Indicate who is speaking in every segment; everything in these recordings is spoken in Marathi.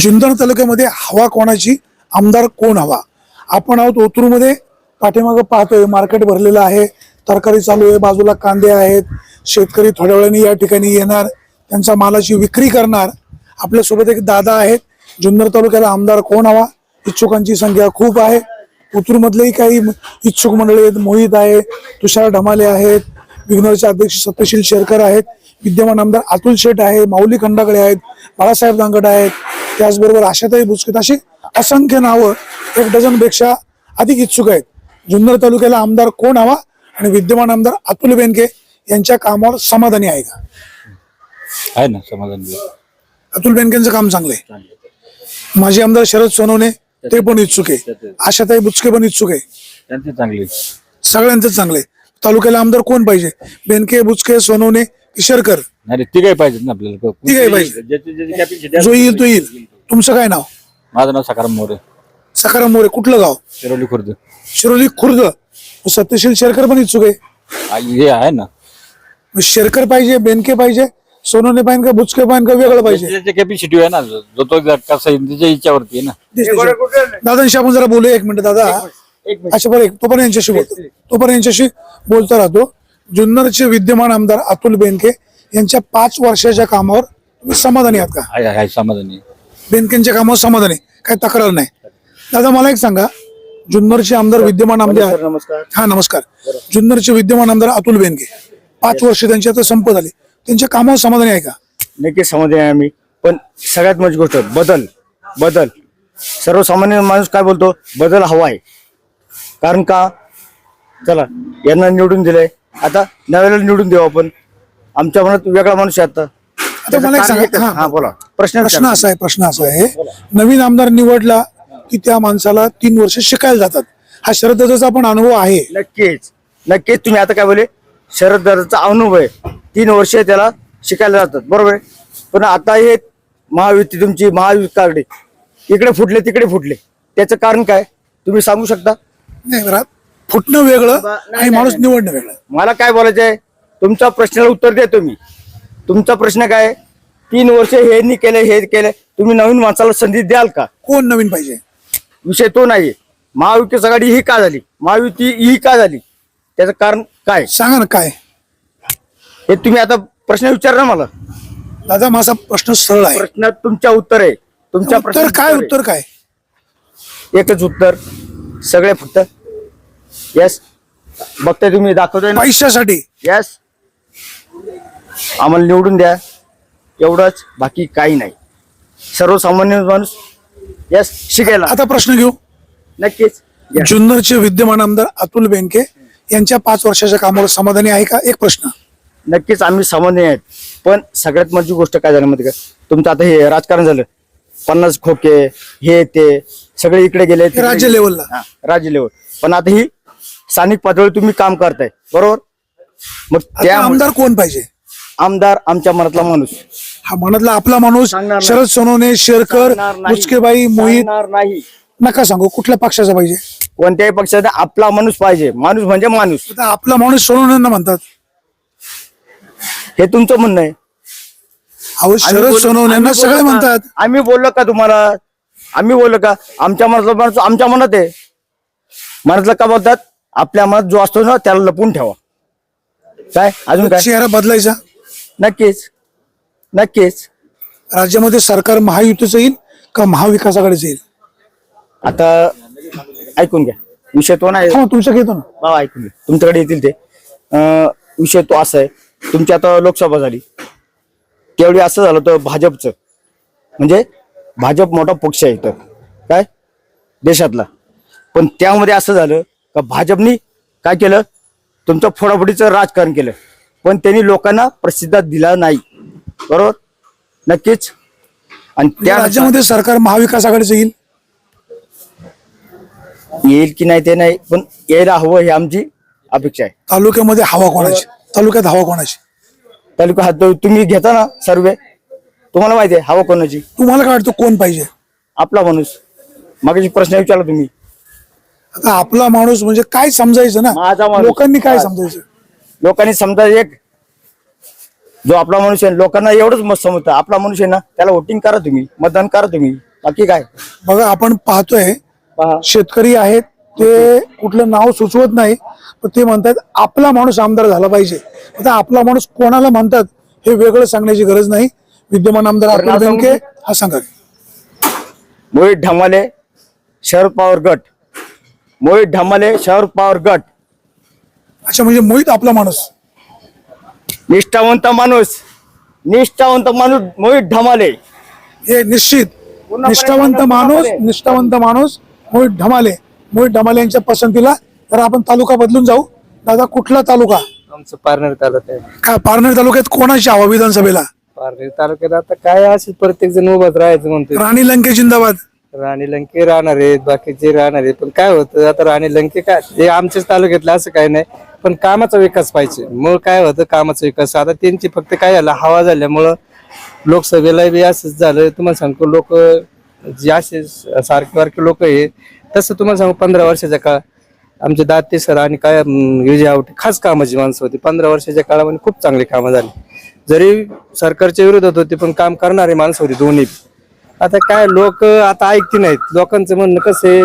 Speaker 1: जुन्नर तालुक्यामध्ये हवा कोणाची? आमदार कोण हवा? आपण आहोत ओतूरमध्ये. पाठीमागं पाहतोय मार्केट भरलेलं आहे. तरकारी चालू आहे बाजूला कांदे आहेत. शेतकरी थोड्या वेळाने या ठिकाणी येणार. त्यांचा मालाची विक्री करणार. आपल्यासोबत एक दादा आहेत. जुन्नर तालुक्याला आमदार कोण हवा? इच्छुकांची संख्या खूप आहे. ओतूरमधलेही काही इच्छुक मंडळी आहेत. मोहित आहे तुषार ढमाले आहेत. विघ्नरचे अध्यक्ष सत्यशील शेरकर आहेत. विद्यमान आमदार अतुल शेठ आहे. माऊली खंडाकडे आहेत. बाळासाहेब दांगड आहेत. त्याचबरोबर आशाताई बुचकेत अशी असंख्य नावं एक डझनपेक्षा अधिक इच्छुक आहेत. जुन्नर तालुक्याला आमदार कोण हवा आणि विद्यमान आमदार अतुल बेनके यांच्या कामावर समाधानी आहे का?
Speaker 2: आहे ना समाधान.
Speaker 1: अतुल बेनकेंचं काम चांगलं आहे. माजी आमदार शरद सोनवणे ते पण इच्छुक आहे. आशाताई बुचके पण इच्छुक आहे.
Speaker 2: त्यांचे चांगले.
Speaker 1: सगळ्यांचंच चांगलं तालुक्याला आमदार कोण पाहिजे? बेनके बुचके सोनवणे की शेरकर.
Speaker 2: नाही ती काही पाहिजेत ना आपल्याला.
Speaker 1: तिघही पाहिजे.
Speaker 2: ज्याची ज्याची capacity
Speaker 1: जो
Speaker 2: आहे.
Speaker 1: येईल तो येईल. तुमचं काय नाव?
Speaker 2: माझं नाव सकाराम मोरे.
Speaker 1: सखाराम मोरे कुठलं गाव?
Speaker 2: शिरोली खुर्द.
Speaker 1: शिरोली खुर्द. सत्यशील शेरकर पण इच्छुक आहे.
Speaker 2: आ, हे आहे ना.
Speaker 1: मग शेरकर पाहिजे बेनके पाहिजे सोनवणे पाहिजे का बुचके पाहिजे का वेगळं पाहिजे.
Speaker 2: कॅपॅसिटी आहे ना जो तो कसा येईल त्याच्या इच्छावरती आहे ना.
Speaker 1: दादांशी आपण जरा बोलूया एक मिनिट दादा. अच्छा बरं तो पण यांच्याशी बोलतो. तो पण यांच्याशी बोलता राहतो. जुन्नरचे विद्यमान आमदार अतुल बेनके यांच्या पाच वर्षाच्या कामावर तुम्ही समाधानी आहात का?
Speaker 2: आहे आहे समाधानी.
Speaker 1: बेनकेंच्या कामावर समाधानी काही तक्रार नाही. दादा मला एक सांगा जुन्नरचे आमदार विद्यमान आमदार
Speaker 3: नमस्कार
Speaker 1: हा नमस्कार. जुन्नरचे विद्यमान आमदार अतुल बेनके पाच वर्ष त्यांची आता संपत आली. त्यांच्या कामावर समाधानी आहे का?
Speaker 3: नक्की समाधानी आहे आम्ही. पण सगळ्यात मोठी गोष्ट बदल बदल. सर्वसामान्य माणूस काय बोलतो? बदल हवा आहे. कारण का? चला यांना निवडून दिलंय. आता नव्याला निवडून देऊ आपण. आमच्या मनात वेगळा माणूस आहे आता.
Speaker 1: आता मला एक सांगा. हा,
Speaker 3: हा बोला. प्रश्न
Speaker 1: प्रश्न
Speaker 3: विचारा.
Speaker 1: असा आहे प्रश्न असा आहे. नवीन आमदार निवडला की त्या माणसाला तीन वर्ष शिकायला जातात. हा शरद आपण अनुभव आहे.
Speaker 3: नक्कीच. नक्कीच तुम्ही आता काय बोले शरद दादाचा अनुभव आहे. तीन वर्ष त्याला शिकायला जातात. बरोबर आहे? पण आता हे महायुती तुमची महायुती कार्ड इकडे फुटले तिकडे फुटले. त्याचं कारण काय? तुम्ही सांगू शकता?
Speaker 1: नाही बरं फुटणं वेगळं
Speaker 3: नाही,
Speaker 1: आणि माणूस
Speaker 3: नाही.
Speaker 1: निवडणं वेगळं.
Speaker 3: मला काय बोलायचं आहे तुमच्या प्रश्नाला उत्तर देतो मी तुमचा प्रश्न काय? आहे? तीन वर्ष हे नाही केलं हे केलं. तुम्ही नवीन माणसाला संधी द्याल का?
Speaker 1: कोण नवीन पाहिजे?
Speaker 3: विषय तो नाही महायुती आघाडी ही का झाली? महायुती ही का झाली? त्याचं कारण काय?
Speaker 1: सांगा ना काय?
Speaker 3: हे तुम्ही आता प्रश्न विचारला मला.
Speaker 1: दादा माझा प्रश्न सरळ आहे.
Speaker 3: प्रश्न तुमच्या उत्तर आहे. तुमच्या
Speaker 1: उत्तर काय. उत्तर काय?
Speaker 3: एकच उत्तर. सगळे फक्त यस बघताय तुम्ही दाखवताय ना?
Speaker 1: पैशासाठी.
Speaker 3: यस आम्हाला निवडून द्या. एवढंच बाकी काही नाही. सर्वसामान्य माणूस यस शिकायला.
Speaker 1: आता प्रश्न घेऊ.
Speaker 3: नक्कीच. Yes.
Speaker 1: जुन्नरचे विद्यमान आमदार अतुल बेनके यांच्या पाच वर्षाच्या कामावर समाधानी आहे का? एक प्रश्न.
Speaker 3: नक्कीच आम्ही समाधानी आहेत. पण सगळ्यात मोठी गोष्ट काय झाली माहिती का? तुमचं आता हे राजकारण झालं. पन्नास खोके हे ते सगळे इकडे गेले.
Speaker 1: राज्य. लेवलला.
Speaker 3: हा, राज्य लेवल पण आता ही स्थानिक पातळीवर तुम्ही काम करताय. बरोबर? मग
Speaker 1: आता
Speaker 3: त्या
Speaker 1: आमदार कोण पाहिजे?
Speaker 3: आमदार आमच्या मनातला माणूस.
Speaker 1: हा मनातला आपला माणूस
Speaker 3: सांगणार नाही.
Speaker 1: शरद सोनवणे शेरकर
Speaker 3: सांगणार नाही.
Speaker 1: मुचकेबाई मोहित.
Speaker 3: सांगणार नाही.
Speaker 1: नका सांगू कुठल्या पक्षाचा पाहिजे?
Speaker 3: कोणत्याही पक्षाचा आपला माणूस पाहिजे. माणूस म्हणजे माणूस.
Speaker 1: आता आपला माणूस सोनवणे म्हणतात.
Speaker 3: हे तुमचं म्हणणं आहे.
Speaker 1: अहो
Speaker 3: आम्ही
Speaker 1: शरद
Speaker 3: आम्ही
Speaker 1: सगळे
Speaker 3: बोललो का?
Speaker 1: म्हणतात.
Speaker 3: आम्ही बोललो का तुम्हाला? आम्ही बोललो का? आमच्या मनातला माणूस आमच्या मनात आहे. मनातलं का बोलतात? आपल्या मनात जो असतो ना त्याला लपून ठेवा. काय? अजून काय?
Speaker 1: चेहरा बदलायचा.
Speaker 3: नक्कीच. नक्कीच.
Speaker 1: राज्यामध्ये सरकार महायुतीचं येईल का महाविकास आघाडीचं येईल
Speaker 3: आता ऐकून घ्या. विषय तो नाही.
Speaker 1: हो तुमच्या घेतो ना.
Speaker 3: बाबा ऐकून घ्या. तुमच्याकडे येतील ते. अं, विषय तो असा आहे. तुमची आता लोकसभा झाली. त्यावेळी असं झालं होतं भाजपचं. म्हणजे भाजप मोठा पक्ष आहे इथं. काय? देशातला. पण त्यामध्ये असं झालं का भाजपनी काय केलं? तुमचं फोडाफोडीचं राजकारण केलं. पण त्यांनी लोकांना प्रसिद्ध दिला नाही. बरोबर? नक्कीच. आणि त्या
Speaker 1: राज्यामध्ये सरकार महाविकास आघाडीचं येईल?
Speaker 3: येईल की नाही ते नाही पण यायला हवं ही आमची अपेक्षा आहे.
Speaker 1: तालुक्यामध्ये हवा कोणाची? तालुक्यात हवा कोणाची?
Speaker 3: तालुका हात तुम्ही घेता ना सर्वे? तुम्हाला माहिती आहे हवा कोणाची?
Speaker 1: तुम्हाला काय वाटतं कोण पाहिजे?
Speaker 3: आपला माणूस. मागाची प्रश्न विचारला तुम्ही.
Speaker 1: आता आपला माणूस म्हणजे काय समजायचं ना?
Speaker 3: माझा माणूस.
Speaker 1: लोकांनी काय समजायचं?
Speaker 3: लोकांनी समजा एक. जो आपला माणूस आहे लोकांना एवढंच मत समजतं. आपला माणूस आहे ना त्याला वोटिंग करा तुम्ही मतदान करा तुम्ही. बाकी काय?
Speaker 1: बघा आपण पाहतोय
Speaker 3: पहा.
Speaker 1: शेतकरी आहेत ते कुठलं नाव सुचवत नाही पण ते म्हणतात आपला माणूस आमदार झाला पाहिजे. आता आपला माणूस कोणाला म्हणतात हे वेगळं सांगण्याची गरज नाही. विद्यमान आमदार
Speaker 3: तर
Speaker 1: अतुल
Speaker 3: नाव
Speaker 1: बेनके
Speaker 3: सांगू?
Speaker 1: हा सांगा.
Speaker 3: मोहित ढमाले शरद पवार गट. मोहित ढमाले शरद पवार गट.
Speaker 1: अच्छा म्हणजे मोहित आपला माणूस.
Speaker 3: निष्ठावंत माणूस. निष्ठावंत माणूस मोहित ढमाले.
Speaker 1: हे निश्चित. निष्ठावंत. माणूस निष्ठावंत माणूस मोहित ढमाले. मोहित ढमाले यांच्या पसंतीला तर आपण तालुका बदलून जाऊ. दादा कुठला तालुका?
Speaker 4: आमचं पारनेर तालुका आहे.
Speaker 1: का पारनेर तालुक्यात कोणाची हवा विधानसभेला?
Speaker 4: पारनेर तालुक्यात आता काय असेल प्रत्येक जण उभाच राहायचं म्हणतो
Speaker 1: राणी लंके जिंदाबाद.
Speaker 4: राणी लंके राहणार आहेत बाकीचे राहणार आहेत. पण काय होतं आता राणी लंके काय हे आमच्याच तालुक्यातलं असं काही नाही पण कामाचा विकास पाहिजे. मग काय होतं कामाचा विकास आता त्यांची फक्त काय झालं हवा झाल्यामुळं लोकसभेला बी असंच झालं. तुम्हाला सांगतो लोक जे असे सारखे वारखे लोक आहे तसं तुम्हाला सांगू पंधरा वर्षाच्या काळ आमचे दाते सर आणि काय विजय आवटे खास कामाची माणसं होती. पंधरा वर्षाच्या काळामध्ये खूप चांगली कामं झाली. जरी सरकारच्या विरोधात होते पण काम करणारे माणसं होती दोन्ही आता काय लोक आता ऐकते नाहीत. लोकांचं म्हणणं कसं आहे?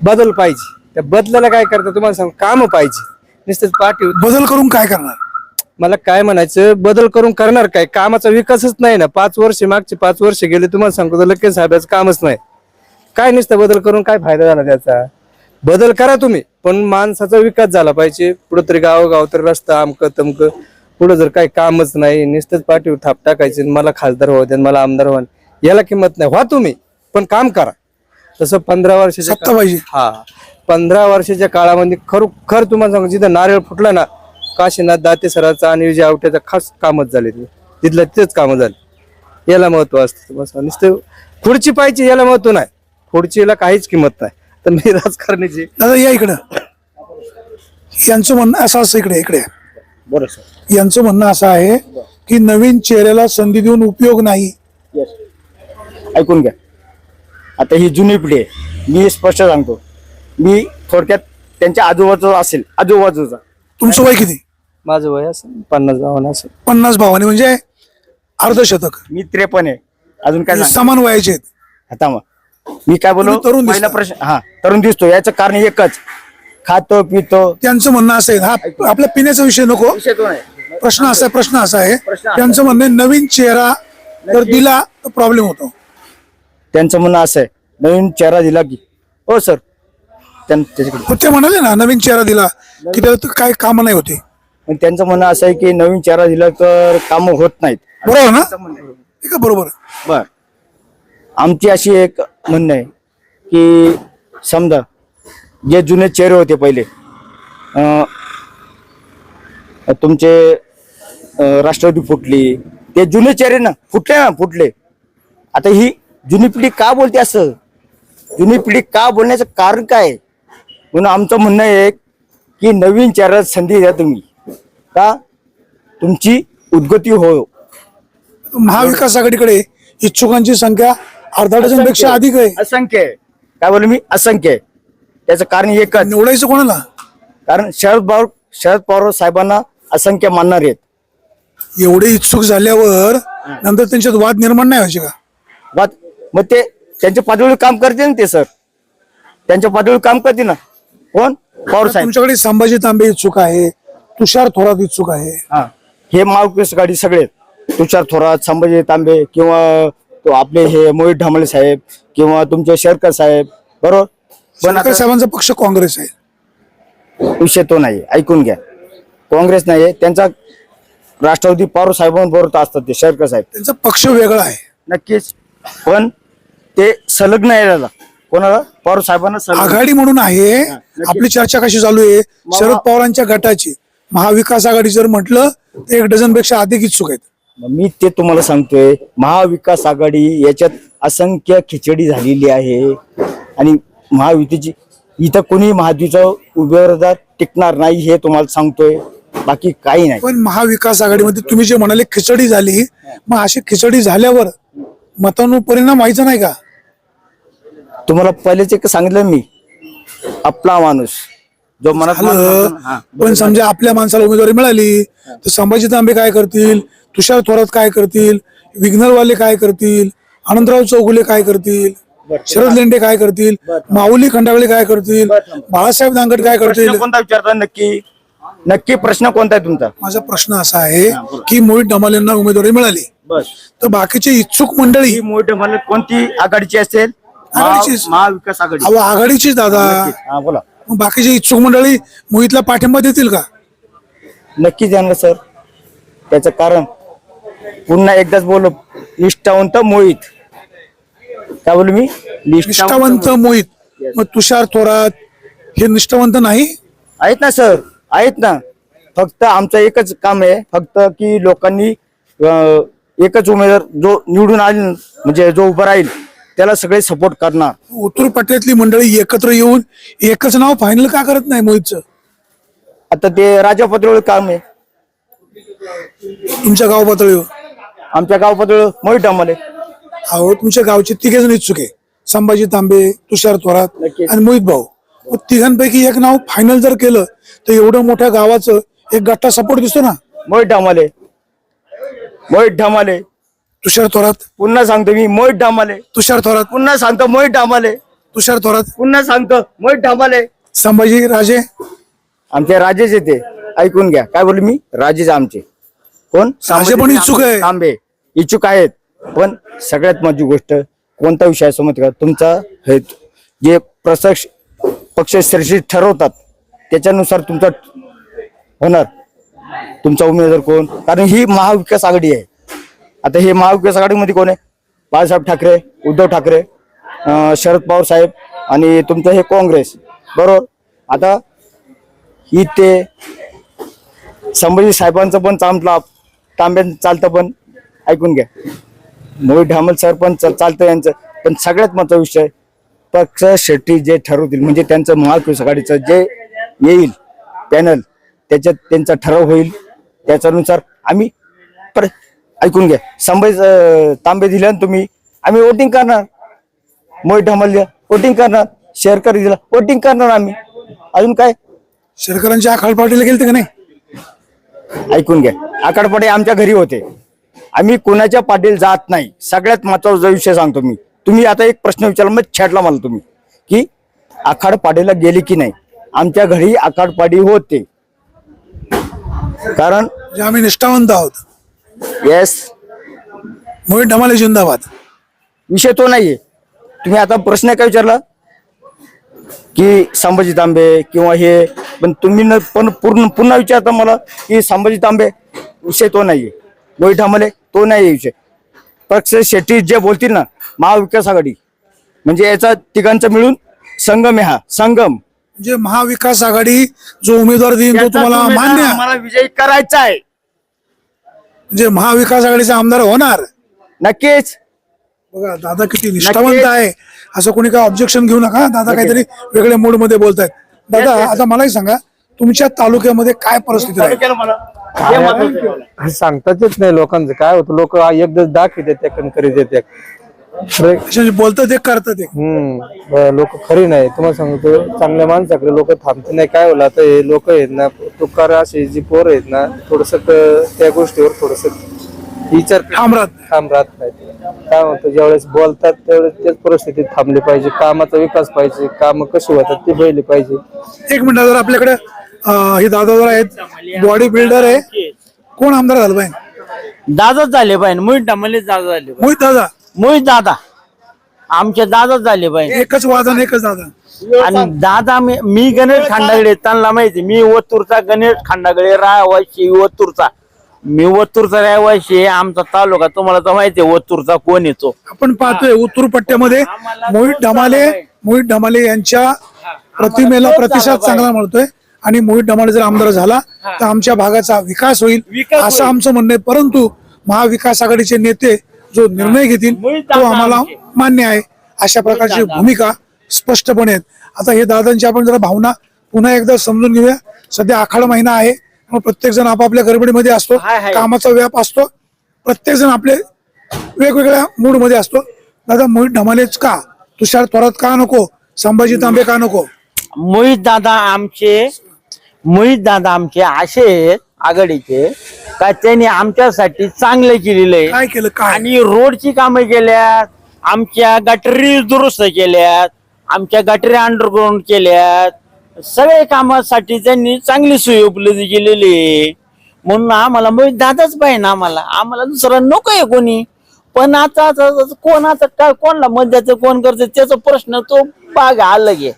Speaker 4: बदल पाहिजे. त्या बदलाला काय करतात तुम्हाला सांग? काम पाहिजे. नुसतेच पाठी
Speaker 1: बदल करून काय करणार?
Speaker 4: मला काय म्हणायचं? बदल करून करणार काय? कामाचा विकासच नाही ना. पाच वर्ष मागचे पाच वर्ष गेले तुम्हाला सांगतो तर लक्के साहेबाचं कामच नाही. काय नुसतं बदल करून काय फायदा झाला त्याचा? बदल करा तुम्ही. पण माणसाचा विकास झाला पाहिजे. पुढे तरी गावोगाव तर रस्ता अमकं तमकं. पुढे जर काही कामच नाही नुसतंच पाठीवर थाप टाकायचे आणि मला खासदार व्हावं मला आमदार व्हा याला किंमत नाही. व्हा तुम्ही पण काम करा. तसं पंधरा वर्षाच्या
Speaker 1: सत्ता पाहिजे.
Speaker 4: हा. पंधरा वर्षाच्या काळामध्ये खरोखर तुम्हाला सांगू जिथं नारळ फुटला ना काशीनाथ दाते सराचा आणि विजय आवट्याचा खास कामच झाले ते. तिथलं तेच कामं झाले. याला महत्त्व असतं. तुम्हाला. नुसतं खुर्ची पाहिजे याला महत्त्व नाही. खुर्चीला काहीच किंमत नाही. तर मी राजकारणाची
Speaker 1: दादा या इकडं. यांचं म्हणणं असं असं इकडे इकडे.
Speaker 3: बरं सर.
Speaker 1: यांचं म्हणणं असं आहे की नवीन चेहऱ्याला संधी देऊन उपयोग नाही.
Speaker 3: ऐकून घ्या. आता ही जुनी पिढी आहे. मी स्पष्ट सांगतो. मी थोडक्यात त्यांच्या आजूबाजूचा असेल. आजूबाजूचा.
Speaker 1: तुमचं वय किती?
Speaker 4: माझं वय असं पन्नास गावानं असं
Speaker 1: पन्नास भावाने म्हणजे अर्धशतक.
Speaker 3: मी त्रेपन्न आहे. अजून काय
Speaker 1: म्हणजे
Speaker 3: सांगू?
Speaker 1: समान वयाचे आहेत.
Speaker 3: आता मग. मी काय बोलू
Speaker 1: तुम्ही तरुण
Speaker 3: पहिला
Speaker 1: दिसता.
Speaker 3: प्रश्न हा तरुण दिसतो. याचं कारण एकच. खातो पितो.
Speaker 1: त्यांचं म्हणणं असं आहे. हा आपल्या पिण्याचा विषय नको.
Speaker 3: विषय तो नाही.
Speaker 1: प्रश्न असा आहे प्रश्न असा आहे.
Speaker 3: प्रश्न असा
Speaker 1: त्यांचं म्हणणं आहे, नवीन चेहरा जर दिला तर प्रॉब्लेम होतो.
Speaker 3: त्यांचं म्हणणं असं आहे. नवीन चेहरा दिला की. हो सर. त्यां- त्याच्याकडे.
Speaker 1: मग ते म्हणाले ना नवीन चेहरा दिला की त्याला तर काय काम नाही होते.
Speaker 3: पण त्यांचं म्हणणं असं आहे की नवीन चेहरा दिला तर कामं होत नाहीत.
Speaker 1: बरोबर ना? हे का बरोबर?
Speaker 3: बर. आमची अशी एक म्हणणं आहे की समजा जे जुने चेहरे होते पहिले अं, तुमचे अं, राष्ट्रवादी फुटली ते जुने चेहरे ना फुटले ना फुटले. आता ही जुनी पिढी का बोलते असं? जुनी पिढी का बोलण्याचं कारण काय? म्हणून आमचं म्हणणं आहे की नवीन चेहऱ्याला संधी द्या तुम्ही. का? तुमची उद्गती हो.
Speaker 1: महाविकास आघाडीकडे इच्छुकांची संख्या अर्धा डझनपेक्षा अधिक आहे.
Speaker 3: असंख्य. आहे काय बोलू मी? असंख्य. आहे त्याचं कारण एकच.
Speaker 1: निवडायचं कोणाला?
Speaker 3: कारण शरद पवार शरद पवार साहेबांना असंख्य मानणार आहेत.
Speaker 1: एवढे इच्छुक झाल्यावर नंतर त्यांच्यात वाद निर्माण नाही व्हायचे का?
Speaker 3: वाद मग ते त्यांच्या पातळीवर काम करते ना ते सर. त्यांच्या पातळीवर काम करते ना. कोण? पवार साहेब.
Speaker 1: तुमच्याकडे संभाजी तांबे इच्छुक आहे तुषार थोरात इच्छुक आहे.
Speaker 3: हा. हे महाविकास गाडी सगळे तुषार थोरात संभाजी तांबे किंवा तो आपले हे मोहित ढामळे साहेब किंवा तुमचे शेरकर साहेब बरोबर? पण आता
Speaker 1: साहेबांचा पक्ष काँग्रेस आहे.
Speaker 3: विषय तो नाही ऐकून घ्या. काँग्रेस नाही त्यांचा राष्ट्रवादी पवार साहेबांबरोबर असतात ते शेरकर साहेब.
Speaker 1: त्यांचा पक्ष वेगळा आहे.
Speaker 3: नक्कीच. पण ते संलग्न आहे त्याला कोणाला? पवार साहेबांना संलग्न
Speaker 1: आघाडी म्हणून आहे. आपली चर्चा कशी चालू आहे? शरद पवारांच्या गटाची. महाविकास आघाडी जर म्हटलं तर एक डझनपेक्षा अधिक इच्छुक आहेत.
Speaker 3: मी ते तुम्हाला सांगतोय. महाविकास आघाडी याच्यात असंख्य खिचडी झालेली आहे. आणि महायुतीची इथं कोणी महायुतीचा उमेदवार टिकणार नाही हे तुम्हाला सांगतोय. बाकी काही नाही.
Speaker 1: पण महाविकास आघाडीमध्ये तुम्ही जे म्हणाले खिचडी झाली. मग अशी खिचडी झाल्यावर मतांवर परिणाम व्हायचा नाही का?
Speaker 3: तुम्हाला पहिलेच एक सांगितलं मी. आपला माणूस. जो मनात
Speaker 1: झालं.
Speaker 3: हा.
Speaker 1: पण समजा आपल्या माणसाला उमेदवारी मिळाली तर संभाजी तांबे काय करतील? तुषार थोरात काय करतील? विघ्नरवाले काय करतील? आनंदराव चौगुले काय करतील? शरद लेंडे काय करतील? माऊली खंडागळे काय करतील? बाळासाहेब दांगट काय करतील?
Speaker 3: प्रश्न कोणता विचारता नक्की. नक्की प्रश्न कोणता आहे तुमचा?
Speaker 1: माझा प्रश्न असा आहे की मोहित डमाल यांना उमेदवारी मिळाली. तर बाकीचे इच्छुक मंडळी
Speaker 3: ही मोठी मला कोणती? आघाडीची असेल?
Speaker 1: आघाडीचीच.
Speaker 3: महा- महाविकास आघाडी.
Speaker 1: अहो आघाडीचीच दादा.
Speaker 3: हा बोला.
Speaker 1: मग बाकीचे इच्छुक मंडळी मोहितला पाठिंबा देतील का?
Speaker 3: नक्कीच येणार सर. त्याचं कारण पुन्हा एकदाच बोललो निष्ठावंत मोहित. काय बोलू मी?
Speaker 1: निष्ठावंत मोहित. मग तुषार थोरात हे निष्ठावंत नाही?
Speaker 3: आहेत ना सर. आहेत ना. फक्त आमचं एकच काम आहे. फक्त की लोकांनी अं, एकच उमेदवार जो निवडून आले म्हणजे जो उभा राहील त्याला सगळे सपोर्ट करणार.
Speaker 1: उतूर पट्ट्यातली मंडळी एकत्र येऊन एकच नाव फायनल का करत नाही मोहितचं?
Speaker 3: आता ते राजा पातळीवर काम आहे.
Speaker 1: तुमच्या गाव पातळीवर
Speaker 3: आमच्या गाव पातळीवर मोहित आम्हाला.
Speaker 1: अहो तुमच्या गावचे तिघे जण इच्छुक आहे. संभाजी तांबे तुषार थोरात
Speaker 3: नक्कीच.
Speaker 1: आणि मोहित भाऊ. मग तिघांपैकी एक नाव फायनल जर केलं तर एवढं मोठ्या गावाचं एक गट्टा सपोर्ट दिसतो ना?
Speaker 3: मोहित ढामाले मोहित ढामाले.
Speaker 1: तुषार थोरात.
Speaker 3: पुन्हा सांगतो मी मोहित ढामाले.
Speaker 1: तुषार थोरात.
Speaker 3: पुन्हा सांगतो मोहित ढामाले.
Speaker 1: तुषार थोरात.
Speaker 3: पुन्हा सांगतो मोहित ढामाले.
Speaker 1: संभाजी राजे.
Speaker 3: आमचे राजेच येते. ऐकून घ्या. काय बोलू मी? राजेच आमचे. कोण?
Speaker 1: राजे पण इच्छुक आहे.
Speaker 3: तांबे इच्छुक आहेत. पण सगळ्यात माझी गोष्ट कोणता विषय माहिती का? तुमचा हे जे प्रत्यक्ष पक्ष श्रेष्ठी ठरवतात त्याच्यानुसार तुमचा होणार. तुमचा उमेदवार कोण? कारण ही महाविकास आघाडी आहे. आता हे महाविकास आघाडीमध्ये कोण आहे? बाळासाहेब ठाकरे उद्धव ठाकरे शरद पवार साहेब आणि तुमचं हे काँग्रेस. बरोबर? आता ही ते संभाजी साहेबांचं पण चांगला तांब्याचं चालतं पण. ऐकून घ्या. मोहित ढामल सर पण चालतं यांचं. पण सगळ्यात महत्त्वाचा विषय पक्ष शेट्टी जे ठरवतील म्हणजे त्यांचं महाविकास आघाडीचं जे येईल पॅनल त्याच्यात त्यांचा ठराव होईल. त्याच्यानुसार आम्ही पर ऐकून घ्या. संभाजी तांबे दिले ना तुम्ही आम्ही वोटिंग करणार. मोहित ढामल दिला वोटिंग करणार. शेअरकर दिला वोटिंग करणार आम्ही. अजून काय?
Speaker 1: शेरकरांच्या आखाड पार्टीला गेलते का नाही?
Speaker 3: ऐकून घ्या. आकडपडे आमच्या घरी होते. आम्ही कोणाच्या पाटील जात नाही. सगळ्यात महत्त्वाचा विषय सांगतो मी. तुम्ही आता एक प्रश्न विचारला मग छेडला मला तुम्ही. की आखाड पाडीला गेली की नाही? आमच्या घरी आखाड पाडी होते. कारण
Speaker 1: म्हणजे आम्ही निष्ठावंत आहोत.
Speaker 3: येस
Speaker 1: मोहित ढमाले जिंदाबाद.
Speaker 3: विषय तो नाहीये. तुम्ही आता प्रश्न काय विचारला? की संभाजी तांबे किंवा हे पण तुम्ही न पण पूर्ण पुन्हा विचारता मला की संभाजी तांबे विषय तो नाहीये. मोहित ठामले तो नाही विषय. पक्ष शेट्टी जे बोलतील ना महाविकास आघाडी म्हणजे याचा तिघांचा मिळून संगम आहे हा. संगम.
Speaker 1: म्हणजे महाविकास आघाडी जो उमेदवार देईल तो तुम्हाला मान्य आहे.
Speaker 3: आम्हाला विजयी करायचा आहे
Speaker 1: म्हणजे महाविकास आघाडीचा आमदार होणार.
Speaker 3: नक्कीच.
Speaker 1: बघा दादा किती निष्ठावंत. आहे. असं कोणी काय ऑब्जेक्शन घेऊ नका दादा काहीतरी वेगळ्या मूडमध्ये बोलतायत. दादा आता मलाही सांगा तुमच्या तालुक्यामध्ये काय परिस्थिती आहे?
Speaker 4: काय सांगताच येत नाही लोकांचं. काय होतं? लोक एकदा दाखवते त्या करीत येते
Speaker 1: असे बोलतात ते करतात एक
Speaker 4: हम्म लोक खरी नाही. तुम्हाला सांगतो चांगल्या माणसाकडे लोक थांबते नाही. काय होला आता हे लोक आहेत ना तुकार असे जी पोर आहेत ना थोडस त्या गोष्टीवर थोडस विचार
Speaker 1: ठाम राहत नाही.
Speaker 4: थांब राहत नाही काय म्हणतो ज्यावेळेस बोलतात त्यावेळेस त्याच परिस्थितीत थांबले पाहिजे. कामाचा विकास पाहिजे. काम कशी होतात ते पाहिले पाहिजे.
Speaker 1: एक मिनिट जर आपल्याकडे हे दादा जर आहेत. बॉडी बिल्डर आहे. कोण आमदार झालं पाहिजे?
Speaker 5: दादाच झाले पाहिजे. मोहित डामलेच दादा झाले.
Speaker 1: मोहित दादा.
Speaker 5: मोहित दादा आमचे दादाच झाले पाहिजे.
Speaker 1: एकच वादन एकच दादा.
Speaker 5: आणि दादा मी मी गणेश खांडागळे त्यांना माहिती मी ओतूरचा गणेश खांडागळे रहिवाशी ओतूरचा मी ओतूरचा रहिवाशी आहे. आमचा तालुका तुम्हाला तर माहिती आहे ओतूरचा कोण येतो
Speaker 1: आपण पाहतोय उत्तूर पट्ट्यामध्ये मोहित ढमाले मोहित ढमाले यांच्या प्रतिमेला प्रतिसाद चांगला मिळतोय. आणि मोहित ढमाले जर आमदार झाला तर आमच्या भागाचा विकास होईल असं आमचं म्हणणं आहे. परंतु महाविकास आघाडीचे नेते जो निर्णय घेतील तो आम्हाला मान्य आहे. अशा प्रकारची भूमिका स्पष्टपणे आहेत. आता हे दादांची आपण जरा भावना पुन्हा एकदा समजून घेऊया. सध्या आखाड महिना आहे. प्रत्येक जण आपापल्या गडबडीमध्ये असतो. कामाचा व्याप असतो. प्रत्येक जण आपले वेगवेगळ्या मूडमध्ये असतो. दादा मोहित ढमालेच का? तुषार थोरात का नको? संभाजी तांबे का नको?
Speaker 5: मोहित दादा आमचे मोहित दादा आमचे असे आघाडीचे का त्यांनी आमच्यासाठी चांगले केलेले आहे.
Speaker 1: काय केलं? काय?
Speaker 5: आणि रोडची कामं केल्यात आमच्या गटरी दुरुस्त केल्यात आमच्या गटरी अंडरग्राऊंड केल्यात. सगळे कामासाठी त्यांनी चांगली सोय उपलब्ध केलेली आहे. म्हणून आम्हाला मग दादाच पाहिजे ना आम्हाला. आम्हाला दुसरं नको आहे कोणी. पण आता आता- आता कोण आता काय कोणला मत द्यायचं कोण करतं त्याचा प्रश्न तो भाग अलग आहे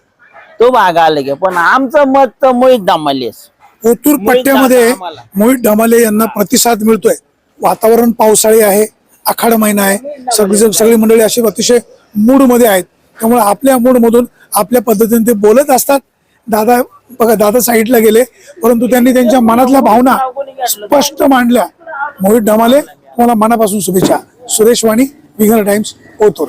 Speaker 5: तो भाग अलग आहे पण आमचं मत तर मोहित दामालेस
Speaker 1: ओतूर
Speaker 5: मोहित
Speaker 1: पट्ट्यामध्ये. मोहित ढमाले यांना प्रतिसाद मिळतोय. वातावरण पावसाळी आहे आखाड महिना आहे. सगळी सगळी मंडळी अशी अतिशय मूडमध्ये आहेत. त्यामुळे आपल्या मूड मधून आपल्या पद्धतीने ते बोलत असतात. दादा बघा दादा साईडला गेले. परंतु त्यांनी त्यांच्या मनातल्या भावना स्पष्ट मांडल्या. मोहित ढमाले तुम्हाला मनापासून शुभेच्छा. सुरेश वाणी विघ्न टाइम्स ओतूर.